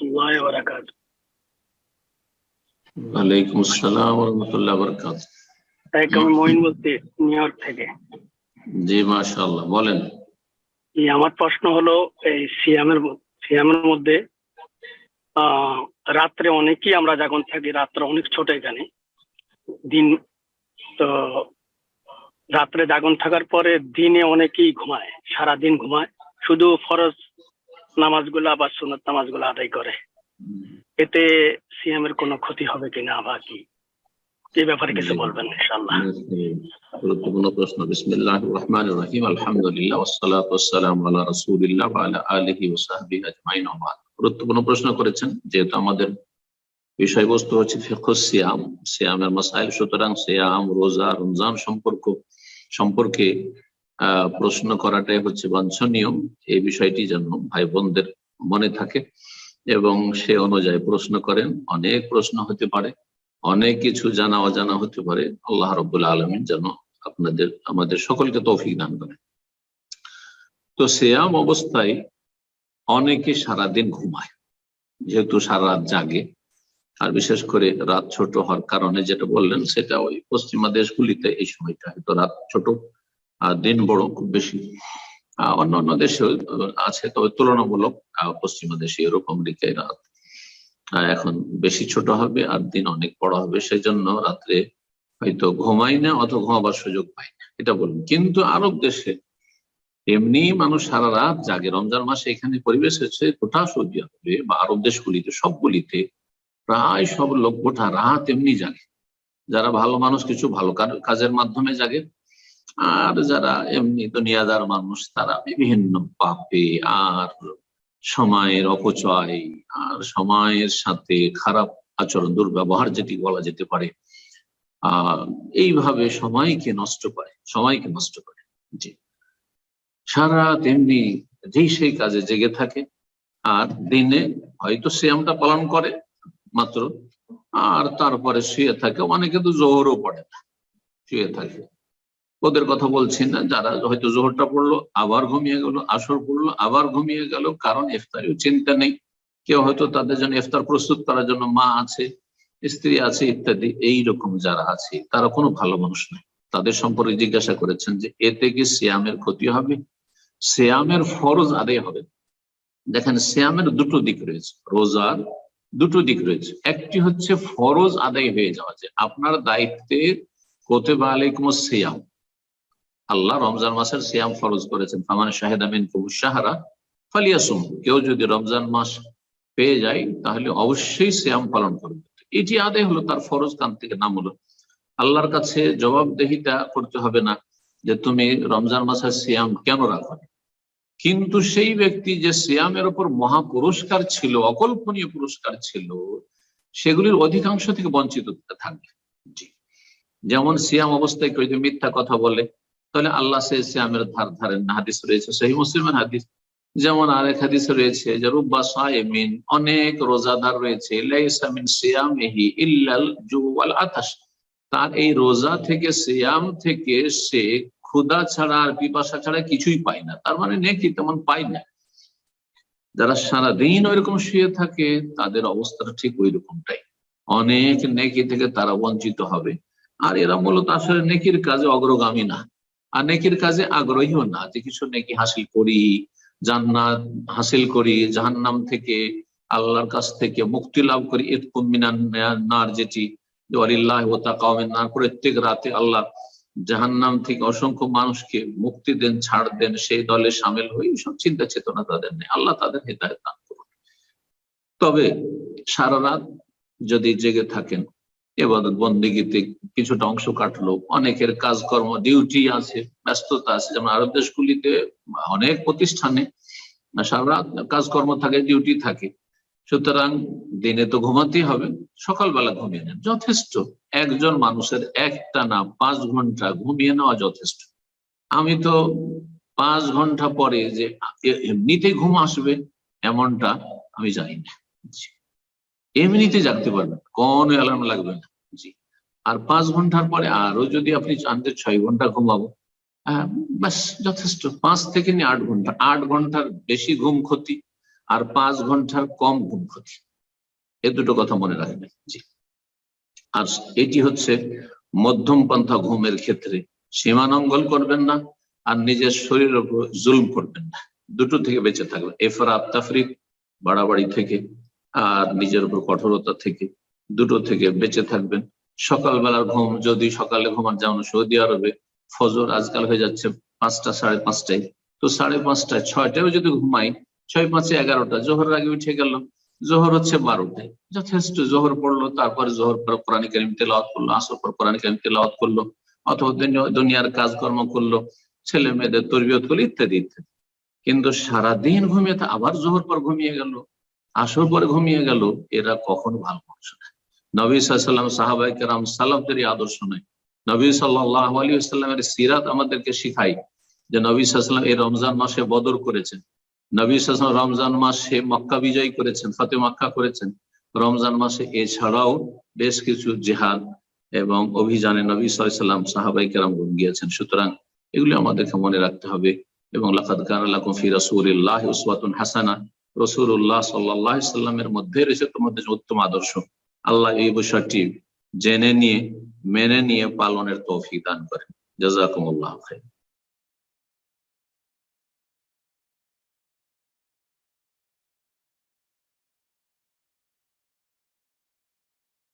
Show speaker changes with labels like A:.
A: الله وبركاته
B: ওয়ালাইকুম আসসালাম রহমতুল্লাহ বরকাত
A: তাই আমি মহিন বলছি নিউ ইয়র্ক থেকে
B: জি মাশাআল্লাহ বলেন
A: এই আমার প্রশ্ন হলো এই সিয়ামের ম- সিয়ামের মধ্যে আহ, রাত্রে অনেকেই আমরা যখন থাকি রাত্রে অনেক ছোট এখানে দিন তো রাত্রে জাগন থাকার পরে দিনে অনেকেই ঘুমায় সারা দিন ঘুমায় শুধু ফরজ নামাজগুলা বা সুনত নামাজগুলো আদায় করে। এতে সিয়ামের কোনো ক্ষতি হবে কিনা বা কি? এই ব্যাপারে কিছু বলবেন
B: গুরুত্বপূর্ণ প্রশ্ন। রহিম। গুরুত্বপূর্ণ প্রশ্ন করেছেন, যেহেতু আমাদের বিষয়বস্তু হচ্ছে সিয়াম, সিয়ামের মাসাইল। সুতরাং সিয়াম, রোজা, রমজান সম্পর্ক, সম্পর্কে প্রশ্ন করাটাই হচ্ছে বাঞ্ছনীয়। এই বিষয়টি যেন ভাই বোনদের মনে থাকে এবং সে অনুযায়ী প্রশ্ন করেন। অনেক প্রশ্ন হতে পারে, অনেক কিছু জানা অজানা হতে পারে। আল্লাহ রব্বুল আলমিন যেন আপনাদের, আমাদের সকলকে তৌফিক দান করেন। তো সেয়াম অবস্থায় অনেকে সারাদিন ঘুমায়, যেহেতু সারা রাত জাগে। আর বিশেষ করে রাত ছোট হওয়ার কারণে যেটা বললেন, সেটা ওই পশ্চিমা দেশগুলিতে এই সময়টা হয়তো রাত ছোট। দিন বড়, খুব বেশি। অন্য অন্য দেশে আছে, তবে তুলনামূলক পশ্চিমা দেশে আমেরিকায় রাত এখন বেশি ছোট হবে আর দিন অনেক বড় হবে। সেই জন্য রাত্রে হয়তো ঘুমাই না অথবা ঘুমাবার সুযোগ পাই না, এটা বলুন। কিন্তু আরব দেশে এমনি মানুষ সারা রাত জাগে। রমজান মাসে এখানে পরিবেশ হচ্ছে গোটা সৌদি আরবে বা আরব দেশগুলিতে, সবগুলিতে প্রায় সব লোক গোটা রাত এমনি জাগে। যারা ভালো মানুষ, কিছু ভালো কাজের মাধ্যমে জাগে। আর যারা এমনি দুনিয়াদার মানুষ, তারা বিভিন্ন পাপে আর সময়ের অপচয় আর সময়ের সাথে খারাপ আচরণ, দুর্ব্যবহার যেটি বলা যেতে পারে, আহ, এইভাবে সময়কে নষ্ট করে, সময়কে নষ্ট করে। জি। সারা রাত এমনি যেই সেই কাজে জেগে থাকে, আর দিনে হয়তো সিয়ামটা পালন করে মাত্র, আর তারপরে শুয়ে থাকে, অনেকে তো জোহরও পড়ে না, শুয়ে থাকে। ওদের কথা বলছি না, যারা হয়তো জোহরটা পড়ল, আবার ঘুমিয়ে গেল, আসর পড়ল, আবার ঘুমিয়ে গেল, কারণ ইফতারিও চিন্তা নেই। কেউ হয়তো তাদের জন্য ইফতার প্রস্তুত করার জন্য মা আছে, স্ত্রী আছে ইত্যাদি, এই রকম যারা আছে, তারা কোনো ভালো মানুষ নয়। তাদের সম্পর্কে জিজ্ঞাসা করেছেন যে এতে কি সিয়ামের ক্ষতি হবে? সিয়ামের ফরজ আদায় হবে দেখেন, সিয়ামের দুটো দিক রয়েছে, রোজার দুটো দিক রয়েছে। একটি হচ্ছে ফরজ আদায় হয়ে যাওয়া যে আপনার দায়িত্বে কোতেবা আলাইকুম সিয়াম আল্লাহ রমজান মাসের সিয়াম ফরজ করেছেন। ফামান শাহেদ আমিন সাহারা ফালিয়াসুম। কেউ যদি রমজান মাস পেয়ে যায়, তাহলে অবশ্যই সিয়াম পালন করবে। এটি আদায় হলো তার ফরজ কান থেকে নাম হলো। আল্লাহর কাছে জবাবদেহিতা করতে হবে না যে তুমি রমজান মাসের সিয়াম কেন রাখো কিন্তু সেই ব্যক্তি যে সিয়ামের ওপর মহা পুরস্কার ছিল, অকল্পনীয় পুরস্কার ছিল, সেগুলির অধিকাংশ থেকে বঞ্চিত থাকবে। যেমন সিয়াম অবস্থায় কেউ যদি মিথ্যা কথা বলে তাহলে আল্লাহ সে সিয়ামের ধার ধারেন না, হাদিস রয়েছে সেই মুসলিমের হাদিস। যেমন আরেক হাদিস রয়েছে যে, রুব্বা সায়েমিন অনেক রোজাদার রয়েছে, লাইসা মিন সিয়ামিহি ইল্লাল তার এই রোজা থেকে, সিয়াম থেকে সে ক্ষুধা ছাড়া আর পিপাসা ছাড়া কিছুই পায় না। তার মানে নেকি তেমন পায় না। যারা সারাদিন ওইরকম শুয়ে থাকে, তাদের অবস্থাটা ঠিক ওই রকমটাই অনেক নেকি থেকে তারা বঞ্চিত হবে। আর এরা মূলত আসলে নেকির কাজে অগ্রগামী না। আর নেকির কাজে আগ্রহীও না। যে কিছু নেকি হাসিল করি, জান্নাত হাসিল করি, জাহান্নাম থেকে, আল্লাহর কাছ থেকে মুক্তি লাভ করি নার যেটি প্রত্যেক রাতে আল্লাহ জাহান্নাম থেকে অসংখ্য মানুষকে মুক্তি দেন, ছাড় দেন, সেই দলে সামিল হই সব চিন্তা চেতনা তাদের নেই। আল্লাহ তাদের হেদায়ত দান করুন। তবে সারা রাত যদি জেগে থাকেন এবার বন্দিগিতে কিছুটা অংশ কাটলো। অনেকের কাজকর্ম ডিউটি আছে, ব্যস্ততা আছে। যেমন আরব দেশগুলিতে অনেক প্রতিষ্ঠানে সারা কাজকর্ম থাকে ডিউটি থাকে। সুতরাং দিনে তো ঘুমাতেই হবে, সকালবেলা ঘুমিয়ে নেন। যথেষ্ট। একজন মানুষের একটা না পাঁচ ঘণ্টা ঘুমিয়ে নেওয়া যথেষ্ট। আমি তো পাঁচ ঘণ্টা পরে যে এমনিতে ঘুম আসবে, এমনটা আমি জানি না। এমনিতে জাগতে পারবেন কোন অ্যালার্ম লাগবে না। জি। আর পাঁচ ঘণ্টার পরে আরও যদি আপনি চান যে ছয় ঘণ্টা ঘুমাবো যথেষ্ট। পাঁচ থেকে নিয়ে আট ঘণ্টা। আট ঘণ্টার বেশি ঘুম ক্ষতি আর পাঁচ ঘণ্টার কম ঘুম ক্ষতি। এ দুটো কথা মনে রাখবেন। জি। আর এটি হচ্ছে মধ্যম পন্থা ঘুমের ক্ষেত্রে সীমানঙ্গল করবেন না আর নিজের শরীরের উপর জুলম করবেন না। দুটো থেকে বেঁচে থাকবেন। এফরাত, তাফরিক, বাড়াবাড়ি থেকে আর নিজের উপর কঠোরতা থেকে দুটো থেকে বেঁচে থাকবেন। সকালবেলার ঘুম, যদি সকালে ঘুমার যেমন সৌদি আরবে, ফজর আজকাল হয়ে যাচ্ছে পাঁচটা, সাড়ে পাঁচটায়। তো সাড়ে পাঁচটায়, ছয়টায় যদি ঘুমাই, ছয় পাঁচে এগারোটা, জোহরের আগে উঠে গেল জোহর হচ্ছে বারোটায়। যথেষ্ট জোহর পড়ল, তারপরে জোহর পর কোরআন কারিম তেলাওয়াত করল, আসর পর কোরআন কারিম তেলাওয়াত করল, অথবা দুনিয়ার কাজকর্ম করল, ছেলে মেয়েদের তরবিয়ত করল, ইত্যাদি ইত্যাদি। কিন্তু সারাদিন ঘুমিয়ে আবার জোহর পর ঘুমিয়ে গেল, আসর পরে ঘুমিয়ে গেল, এরা কখন ভালো মানুষ না। নবী সাল্লাম সাহাবাই কেরাম সালাফদেরই আদর্শ নয়। নবী সাল্লাহ আলী সাল্লামের সিরাত আমাদেরকে শিখাই যে নবী সাল্লাম এই রমজান মাসে বদর করেছেন। নবী সাল্লাম রমজান মাসে মক্কা বিজয় করেছেন, ফতে মক্কা করেছেন। রমজান মাসে এছাড়াও বেশ কিছু জেহাদ এবং অভিযানে নবী সাল্লাম সাহাবাই কেরাম গিয়েছেন সুতরাং এগুলি আমাদেরকে মনে রাখতে হবে এবং লাকাদ হাসানা, রাসূলুল্লাহ সাল্লাল্লাহু সাল্লামের মধ্যে রয়েছে তোমাদের উত্তম আদর্শ। আল্লাহ এই বিষয়টি জেনে নিয়ে মেনে নিয়ে পালনের তৌফিক দান করেন। জাজাকুমুল্লাহ খাইর।